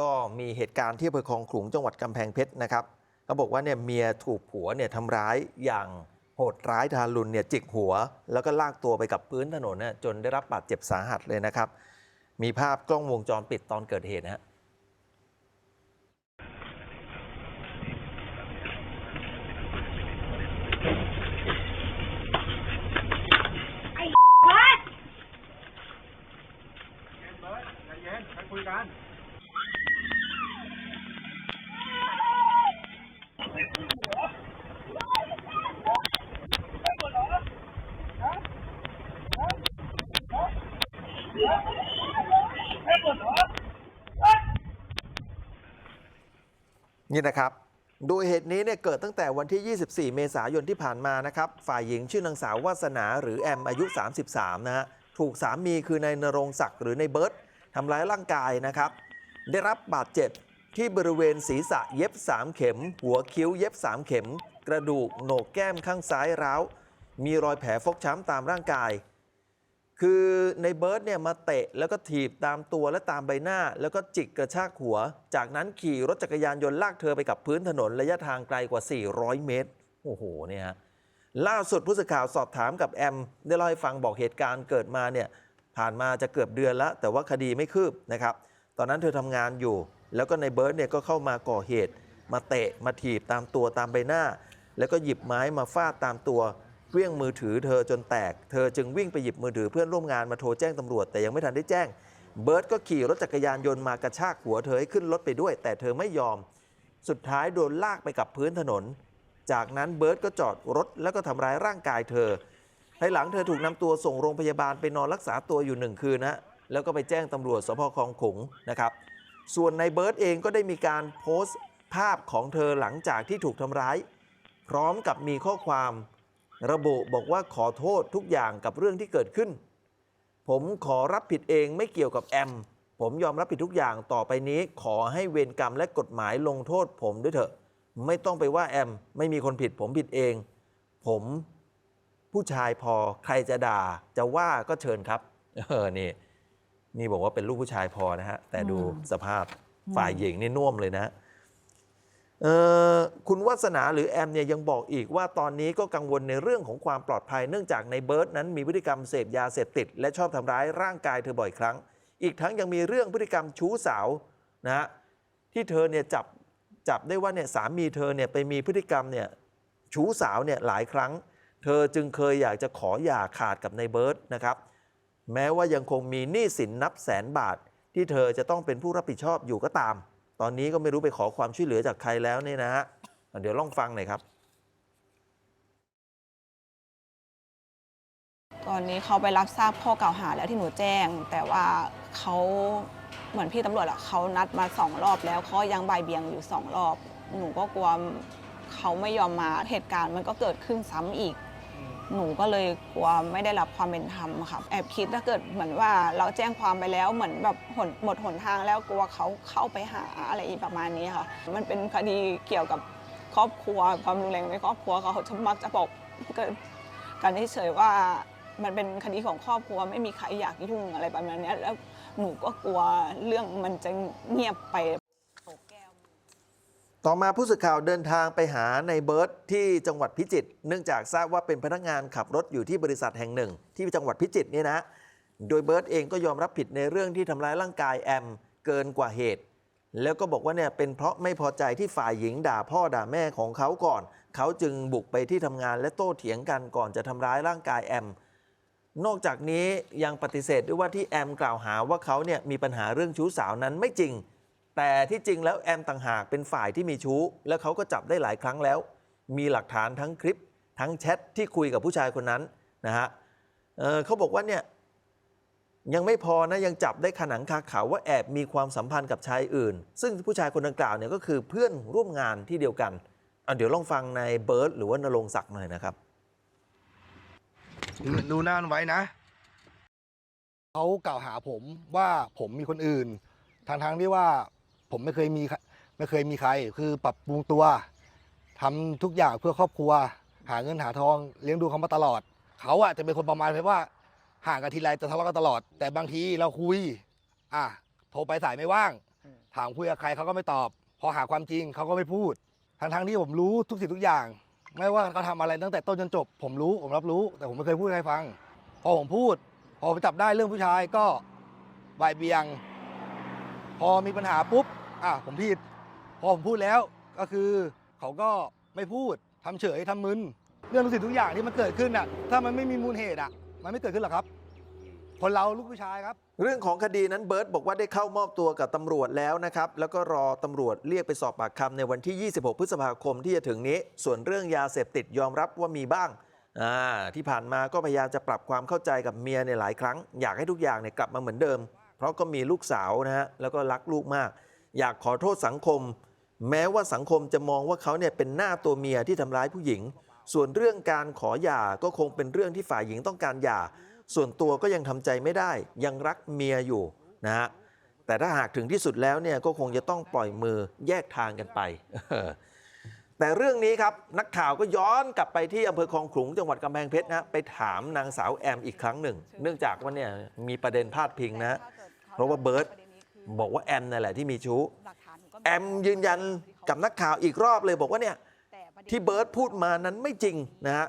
ก็มีเหตุการณ์ที่อำเภอคลองขลุงจังหวัดกำแพงเพชรนะครับเขาบอกว่าเนี่ยเมียถูกผัวเนี่ยทำร้ายอย่างโหดร้ายทารุณเนี่ยจิกหัว แล้วก็ลากตัวไปกับพื้นถนนเนี่ยจนได้รับบาดเจ็บสาหัสเลยนะครับ มีภาพกล้องวงจรปิดตอนเกิดเหตุนะฮะ ใจเย็นไปคุยกัน นี่นะครับ โดยเหตุนี้เนี่ยเกิดตั้งแต่วันที่ 24 เมษายนที่ผ่านมานะครับ ฝ่ายหญิงชื่อนางสาววาสนาหรือแอมอายุ 33 นะฮะ ถูกสามีคือนายนรงศักดิ์หรือนายเบิร์ตทำร้ายร่างกายนะครับ ได้รับบาดเจ็บที่บริเวณศีรษะเย็บ 3 เข็ม หัวคิ้วเย็บ 3 เข็ม กระดูกโหนกแก้มข้างซ้ายร้าว มีรอยแผลฟกช้ำตามร่างกาย คือในเบิร์ตเนี่ยมาเตะแล้วก็ถีบตามตัวและตามใบหน้า แล้วก็จิกกระชากหัว จากนั้นขี่รถจักรยานยนต์ลากเธอไปกับพื้นถนนระยะทางไกลกว่า 400 เมตร โอ้โหเนี่ยฮะล่าสุดผู้สื่อข่าวสอบถามกับแอม ได้เล่าให้ฟังบอกเหตุการณ์เกิดมาเนี่ยผ่านมาจะเกือบเดือนแล้ว แต่ว่าคดีไม่คืบนะครับ ตอนนั้นเธอทำงานอยู่ แล้วก็ในเบิร์ตเนี่ยก็เข้ามาก่อเหตุ มาเตะมาถีบตามตัวตามใบหน้า แล้วก็หยิบไม้มาฟาดตามตัว เวี่ยงมือถือเธอจนแตก เธอจึงวิ่งไปหยิบมือถือเพื่อนร่วมงานมาโทรแจ้งตำรวจ แต่ยังไม่ทันได้แจ้ง เบิร์ตก็ขี่รถจักรยานยนต์มากระชากหัวเธอให้ขึ้นรถไปด้วย แต่เธอไม่ยอม สุดท้ายโดนลากไปกับพื้นถนน จากนั้นเบิร์ตก็จอดรถแล้วก็ทำร้ายร่างกายเธอภายหลังเธอถูกนำตัวส่งโรงพยาบาลไปนอนรักษาตัวอยู่หนึ่งคืนนะแล้วก็ไปแจ้งตำรวจสพคลองขลุงนะครับ ส่วนในเบิร์ตเองก็ได้มีการโพสต์ภาพของเธอหลังจากที่ถูกทำร้าย พร้อมกับมีข้อความ ระบุบอกว่าขอโทษทุกอย่างกับเรื่องที่เกิดขึ้น ผมขอรับผิดเองไม่เกี่ยวกับแอม ผมยอมรับผิดทุกอย่างต่อไปนี้ ขอให้เวรกรรมและกฎหมายลงโทษผมด้วยเถอะ ไม่ต้องไปว่าแอม ไม่มีคนผิด ผมผิดเอง ผมผู้ชายพอใครจะด่าจะว่าก็เชิญครับ เออนี่ นี่บอกว่าเป็นลูกผู้ชายพอนะฮะ แต่ดูอืมสภาพฝ่ายหญิงนี่น่วมเลยนะเอ่อ คุณวัสนาหรือแอมเนี่ยยังบอกอีกว่าตอนนี้ก็กังวลในเรื่องของความปลอดภัย เนื่องจากในเบิร์ตนั้นมีพฤติกรรมเสพยาเสพติด และชอบทำร้ายร่างกายเธอบ่อยครั้ง อีกทั้งยังมีเรื่องพฤติกรรมชู้สาวนะฮะที่เธอเนี่ยจับจับได้ว่าเนี่ยสามีเธอเนี่ยไปมีพฤติกรรมเนี่ยชู้สาวเนี่ยหลายครั้ง เธอจึงเคยอยากจะขอหย่าขาดกับในเบิร์ตนะครับแม้ว่ายังคงมีหนี้สินนับแสนบาท ที่เธอจะต้องเป็นผู้รับผิดชอบอยู่ก็ตาม ตอนนี้ก็ไม่รู้ไปขอความช่วยเหลือจากใครแล้วเนี่ยนะฮะเดี๋ยวลองฟังหน่อยครับ ตอนนี้เขาไปรับทราบข้อกล่าวหาแล้วที่หนูแจ้ง แต่ว่าเขาเหมือนพี่ตำรวจอะเขานัดมาสองรอบแล้วเขายังบ่ายเบียงอยู่สองรอบ หนูก็กลัวเขาไม่ยอมมาเหตุการณ์มันก็เกิดขึ้นซ้ำอีก หนูก็เลยกลัวไม่ได้รับความเป็นธรรมค่ะแอบคิดถ้าเกิดเหมือนว่าเราแจ้งความไปแล้วเหมือนแบบหนหมดหนทางแล้วกลัวเขาเข้าไปหาอะไรประมาณนี้ค่ะ มันเป็นคดีเกี่ยวกับครอบครัวความรุนแรงในครอบครัวเขาจะมักจะบอกเกิดกันเฉยว่ามันเป็นคดีของครอบครัวไม่มีใครอยากยุ่งอะไรประมาณนี้แล้วหนูก็กลัวเรื่องมันจะเงียบไป ต่อมาผู้สื่อข่าวเดินทางไปหาในเบิร์ตที่จังหวัดพิจิตรเนื่องจากทราบว่าเป็นพนักงานขับรถอยู่ที่บริษัทแห่งหนึ่ง ที่จังหวัดพิจิตรเนี่ยนะ โดยเบิร์ตเองก็ยอมรับผิดในเรื่องที่ทำร้ายร่างกายแอมเกินกว่าเหตุ แล้วก็บอกว่าเนี่ยเป็นเพราะไม่พอใจที่ฝ่ายหญิงด่าพ่อด่าแม่ของเขาก่อน เขาจึงบุกไปที่ทำงานและโต้เถียงกันก่อนจะทำร้ายร่างกายแอมนอกจากนี้ยังปฏิเสธด้วยว่าที่แอมกล่าวหาว่าเขาเนี่ยมีปัญหาเรื่องชู้สาวนั้นไม่จริง แต่ที่จริงแล้วแอมต่างหากเป็นฝ่ายที่มีชู้ แล้วเขาก็จับได้หลายครั้งแล้ว มีหลักฐานทั้งคลิป ทั้งแชทที่คุยกับผู้ชายคนนั้นนะฮะเอ่อเขาบอกว่าเนี่ยยังไม่พอนะยังจับได้ขนังคาเขาว่าแอบมีความสัมพันธ์กับชายอื่น ซึ่งผู้ชายคนดังกล่าวเนี่ยก็คือเพื่อนร่วมงานที่เดียวกันอะเดี๋ยวลองฟังในเบิร์ดหรือว่านรงค์ศักดิ์หน่อยนะครับดูดูหน้ามันไว้นะเขากล่าวหาผมว่าผมมีคนอื่นทางทางๆที่ว่า ผมไม่เคยมีใครไม่เคยมีใคร คือปรับปรุงตัวทำทุกอย่างเพื่อครอบครัว หาเงินหาทองเลี้ยงดูเขามาตลอด เขาอะจะเป็นคนประมาณแบบว่าห่างกันทีไรจะทะเลาะกันตลอด แต่บางทีเราคุย อะโทรไปสายไม่ว่าง ถามคุยกับใครเขาก็ไม่ตอบ พอหาความจริงเขาก็ไม่พูดทั้งทั้งๆที่ผมรู้ทุกสิ่งทุกอย่าง ไม่ว่าเขาทำอะไรตั้งแต่ต้นจนจบ ผมรู้ผมรับรู้ แต่ผมไม่เคยพูดให้ใครฟัง พอผมพูด พอไปจับได้เรื่องผู้ชายก็บ่ายเบียง พอมีปัญหาปุ๊บ อะผมผิด พอผมพูดแล้วก็คือเขาก็ไม่พูดทำเฉยทำมึนเรื่องทุกสิ่งทุกอย่างที่มันเกิดขึ้นอะถ้ามันไม่มีมูลเหตุอะ มันไม่เกิดขึ้นหรอกครับ คนเราลูกผู้ชายครับ เรื่องของคดีนั้นเบิร์ตบอกว่าได้เข้ามอบตัวกับตำรวจแล้วนะครับ แล้วก็รอตำรวจเรียกไปสอบปากคำในวันที่ 26 พฤษภาคมที่จะถึงนี้ ส่วนเรื่องยาเสพติดยอมรับว่ามีบ้างอ่าที่ผ่านมาก็พยายามจะปรับความเข้าใจกับเมียในหลายครั้ง อยากให้ทุกอย่างเนี่ยกลับมาเหมือนเดิม เพราะก็มีลูกสาวนะฮะแล้วก็รักลูกมาก อยากขอโทษสังคม แม้ว่าสังคมจะมองว่าเขาเนี่ยเป็นหน้าตัวเมียที่ทำร้ายผู้หญิง ส่วนเรื่องการขอหย่าก็คงเป็นเรื่องที่ฝ่ายหญิงต้องการหย่า ส่วนตัวก็ยังทำใจไม่ได้ ยังรักเมียอยู่นะฮะแต่ถ้าหากถึงที่สุดแล้วเนี่ยก็คงจะต้องปล่อยมือแยกทางกันไป แต่เรื่องนี้ครับนักข่าวก็ย้อนกลับไปที่อำเภอคลองขลุงจังหวัดกำแพงเพชรนะไปถามนางสาวแอมอีกครั้งหนึ่ง เนื่องจากว่าเนี่ยมีประเด็นพาดพิงนะ เพราะว่าเบิร์ต บอกว่าแอมนั่นแหละที่มีชู้แอมยืนยันกับนักข่าวอีกรอบเลยบอกว่าเนี่ยที่เบิร์ตพูดมานั้นไม่จริงนะฮะ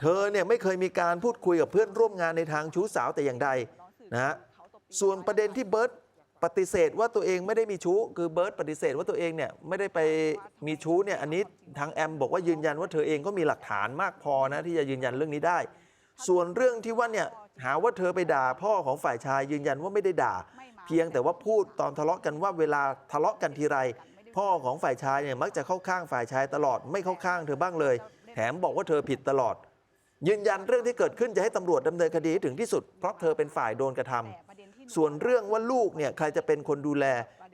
เธอเนี่ยไม่เคยมีการพูดคุยกับเพื่อนร่วมงานในทางชู้สาวแต่อย่างใดนะฮะส่วนประเด็นที่เบิร์ตปฏิเสธว่าตัวเองไม่ได้มีชู้ คือเบิร์ตปฏิเสธว่าตัวเองเนี่ยไม่ได้ไปมีชู้เนี่ยอันนี้ทางแอมบอกว่ายืนยันว่าเธอเองก็มีหลักฐานมากพอนะที่จะยืนยันเรื่องนี้ได้ ส่วนเรื่องที่ว่าเนี่ยหาว่าเธอไปด่าพ่อของฝ่ายชายยืนยันว่าไม่ได้ด่า เพียงแต่ว่าพูดตอนทะเลาะกันว่าเวลาทะเลาะกันทีไร พ่อของฝ่ายชายเนี่ยมักจะเข้าข้างฝ่ายชายตลอดไม่เข้าข้างเธอบ้างเลย แถมบอกว่าเธอผิดตลอด ยืนยันเรื่องที่เกิดขึ้นจะให้ตำรวจดำเนินคดีให้ถึงที่สุด เพราะเธอเป็นฝ่ายโดนกระทำส่วนเรื่องว่าลูกเนี่ยใครจะเป็นคนดูแล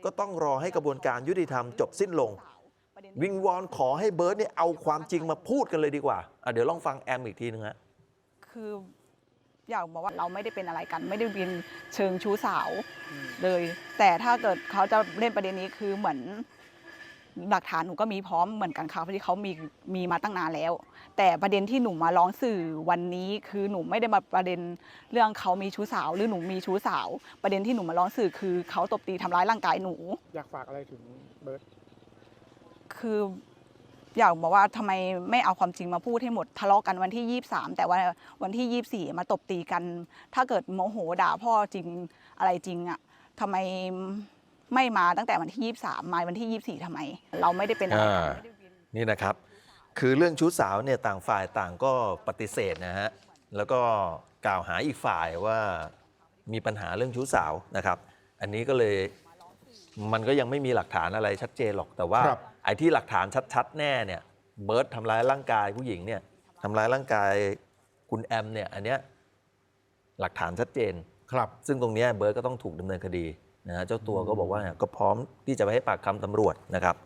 ก็ต้องรอให้กระบวนการยุติธรรมจบสิ้นลง วิงวอนขอให้เบิร์ตเนี่ยเอาความจริงมาพูดกันเลยดีกว่าเดี๋ยวลองฟังแอมอีกทีนึงฮะคือ อยากบอกว่าเราไม่ได้เป็นอะไรกัน ไม่ได้เป็นเชิงชู้สาวเลย แต่ถ้าเกิดเขาจะเล่นประเด็นนี้คือเหมือนหลักฐานหนูก็มีพร้อมเหมือนกันค่ะเพราะที่เขามีมีมาตั้งนานแล้ว แต่ประเด็นที่หนูมาร้องสื่อวันนี้คือหนูไม่ได้มาประเด็นเรื่องเขามีชู้สาว หรือหนูมีชู้สาว ประเด็นที่หนูมาร้องสื่อคือเขาตบตีทำร้ายร่างกายหนู อยากฝากอะไรถึงเบิร์ตคือ อยากบอกว่าทำไมไม่เอาความจริงมาพูดให้หมดทะเลาะกันวันที่ 23 แต่ว่าวันที่ 24 มาตบตีกัน ถ้าเกิดโมโหด่าพ่อจริงอะไรจริงอะทำไมไม่มาตั้งแต่วันที่ 23 มาวันที่ 24ทำไม เราไม่ได้เป็นอะไรกันอ่าไม่ได้เป็นนี่นะครับ คือเรื่องชู้สาวเนี่ยต่างฝ่ายต่างก็ปฏิเสธนะฮะแล้วก็กล่าวหาอีกฝ่ายว่ามีปัญหาเรื่องชู้สาวนะครับ อันนี้ก็เลยมันก็ยังไม่มีหลักฐานอะไรชัดเจนหรอกแต่ว่า ครับ ไอ้ที่หลักฐานชัดๆ แน่เนี่ยเบิร์ตทำร้ายร่างกายผู้หญิงเนี่ยทำร้ายร่างกายคุณแอมเนี่ยอันเนี้ยหลักฐานชัดเจน ครับ ซึ่งตรงเนี้ยเบิร์ตก็ต้องถูกดำเนินคดีนะฮะเจ้าตัวก็บอกว่าเนี่ยก็พร้อมที่จะไปให้ปากคำตำรวจนะครับ